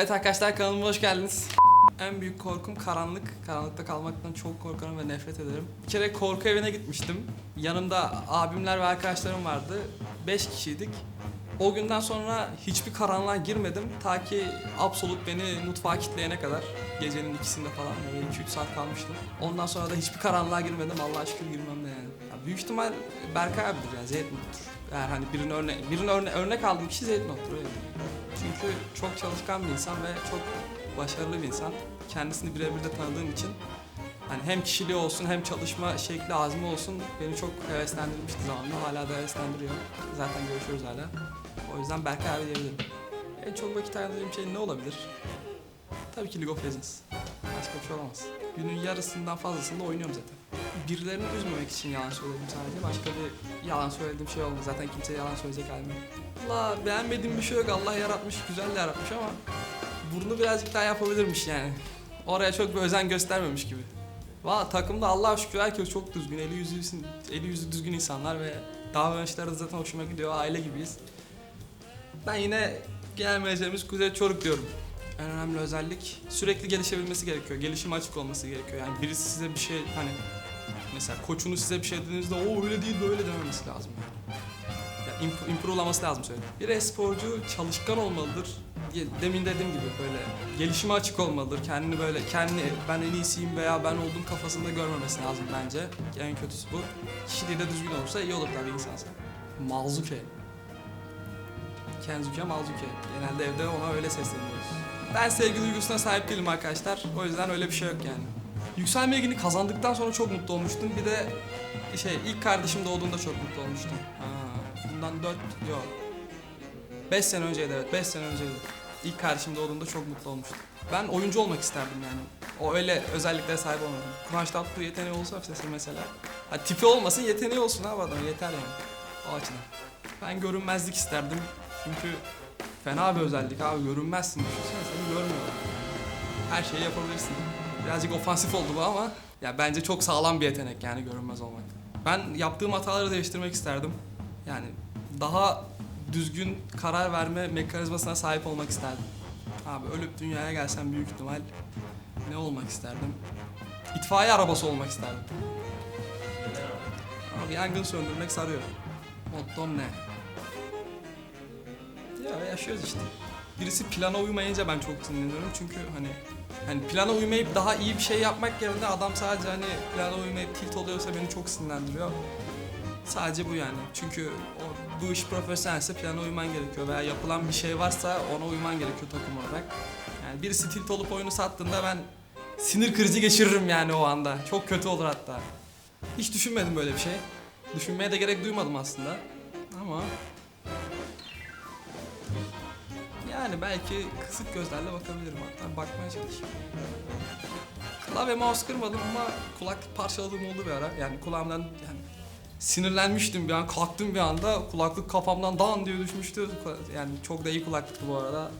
Evet arkadaşlar kanalıma hoş geldiniz. En büyük korkum karanlık. Karanlıkta kalmaktan çok korkarım ve nefret ederim. Bir kere korku evine gitmiştim. Yanımda abimler ve arkadaşlarım vardı. 5 kişiydik. O günden sonra hiçbir karanlığa girmedim. Ta ki Absolut beni mutfağa kitleyene kadar. Gecenin ikisinde falan böyle 2-3 saat kalmıştım. Ondan sonra da hiçbir karanlığa girmedim. Allah'a şükür girmem de yani. Ya büyük ihtimal Berkay abidir yani Zeytnot'tur. Eğer hani birini örnek, birini örne, örnek aldığım kişi Zeytnot'tur öyle. Çünkü çok çalışkan bir insan ve çok başarılı bir insan. Kendisini birebir de tanıdığım için hani hem kişiliği olsun hem çalışma şekli azmi olsun beni çok heveslendirmişti zamanında. Hala da heveslendiriyor. Zaten görüşüyoruz hala. O yüzden Berkay abi diyebilirim. En çok vakit ayırdığım şey ne olabilir? Tabii ki League of Legends. Başka bir şey olamaz. Günün yarısından fazlasında oynuyorum zaten. Birilerini üzmemek için yalan söyledim sadece. Başka bir yalan söylediğim şey olmadı. Zaten kimseye yalan söyleyecek halim yok. Allah beğenmediğim bir şey yok. Allah yaratmış, güzel yaratmış ama burnu birazcık daha yapabilirmiş yani. Oraya çok bir özen göstermemiş gibi. Valla takımda Allah'a şükür herkes çok düzgün. Eli yüzü, eli yüzü düzgün insanlar ve davranışları da zaten hoşuma gidiyor. Aile gibiyiz. Ben yine genel menajerimiz Kuzey Çoruk diyorum. En önemli özellik sürekli gelişebilmesi gerekiyor. Gelişime açık olması gerekiyor. Yani birisi size bir şey hani mesela koçunuz size bir şey dediğinizde o öyle değil böyle dememesi lazım. Yani imp- improve'laması lazım söyle. Bir e-sporcu çalışkan olmalıdır. Demin dediğim gibi böyle gelişime açık olmalıdır. Kendini böyle kendi ben en iyisiyim veya ben olduğum kafasında görmemesi lazım bence. En kötüsü bu. Kişiliği de düzgün olursa iyi olur tabii insansa. Malzuke. Kenzuke Malzuke. Genelde evde ona öyle sesleniyoruz. Ben sevgi duygusuna sahip değilim arkadaşlar. O yüzden öyle bir şey yok yani. Yükselme ilgini kazandıktan sonra çok mutlu olmuştum. Bir de şey ilk kardeşim doğduğunda çok mutlu olmuştum. Ha, bundan 4 yok. 5 sene önceydi evet 5 sene önceydi. İlk kardeşim doğduğunda çok mutlu olmuştum. Ben oyuncu olmak isterdim yani. O öyle özelliklere sahip olmadım. Kıvanç Tatlıtuğ yeteneği olsa sesi mesela. Ha, tipi olmasın yeteneği olsun abi adam yeter yani. O açıdan. Ben görünmezlik isterdim. Çünkü fena bir özellik abi görünmezsin. Düşünsene seni görmüyorlar. Her şeyi yapabilirsin. Birazcık ofansif oldu bu ama ya bence çok sağlam bir yetenek yani görünmez olmak. Ben yaptığım hataları değiştirmek isterdim. Yani daha düzgün karar verme mekanizmasına sahip olmak isterdim. Abi ölüp dünyaya gelsem büyük ihtimal ne olmak isterdim? İtfaiye arabası olmak isterdim. Abi yangın söndürmek sarıyor. Mottom ne? Ya yaşıyoruz işte. Birisi plana uymayınca ben çok sinirleniyorum çünkü hani hani plana uymayıp daha iyi bir şey yapmak yerine adam sadece hani plana uymayıp tilt oluyorsa beni çok sinirlendiriyor. Sadece bu yani. Çünkü o, bu iş profesyonelse plana uyman gerekiyor veya yapılan bir şey varsa ona uyman gerekiyor takım olarak. Yani birisi tilt olup oyunu sattığında ben sinir krizi geçiririm yani o anda. Çok kötü olur hatta. Hiç düşünmedim böyle bir şey. Düşünmeye de gerek duymadım aslında. Ama yani belki kısık gözlerle bakabilirim hatta bakmaya çalışayım. Klavye mouse kırmadım ama kulaklık parçaladığım oldu bir ara. Yani kulağımdan yani sinirlenmiştim bir an kalktım bir anda kulaklık kafamdan dan diye düşmüştü. Yani çok da iyi kulaklıktı bu arada.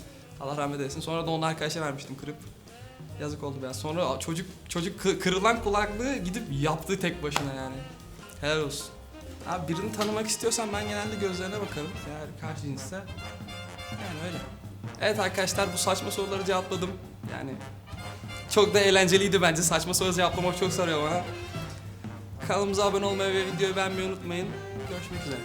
Allah rahmet eylesin. Sonra da onu arkadaşa vermiştim kırıp. Yazık oldu biraz. Sonra çocuk çocuk kı- kırılan kulaklığı gidip yaptı tek başına yani. Helal olsun. Abi birini tanımak istiyorsan ben genelde gözlerine bakarım. Eğer karşı cinsse yani öyle. Evet arkadaşlar bu saçma soruları cevapladım. Yani çok da eğlenceliydi bence. Saçma soru cevaplamak çok sarıyor bana. Kanalımıza abone olmayı ve videoyu beğenmeyi unutmayın. Görüşmek üzere.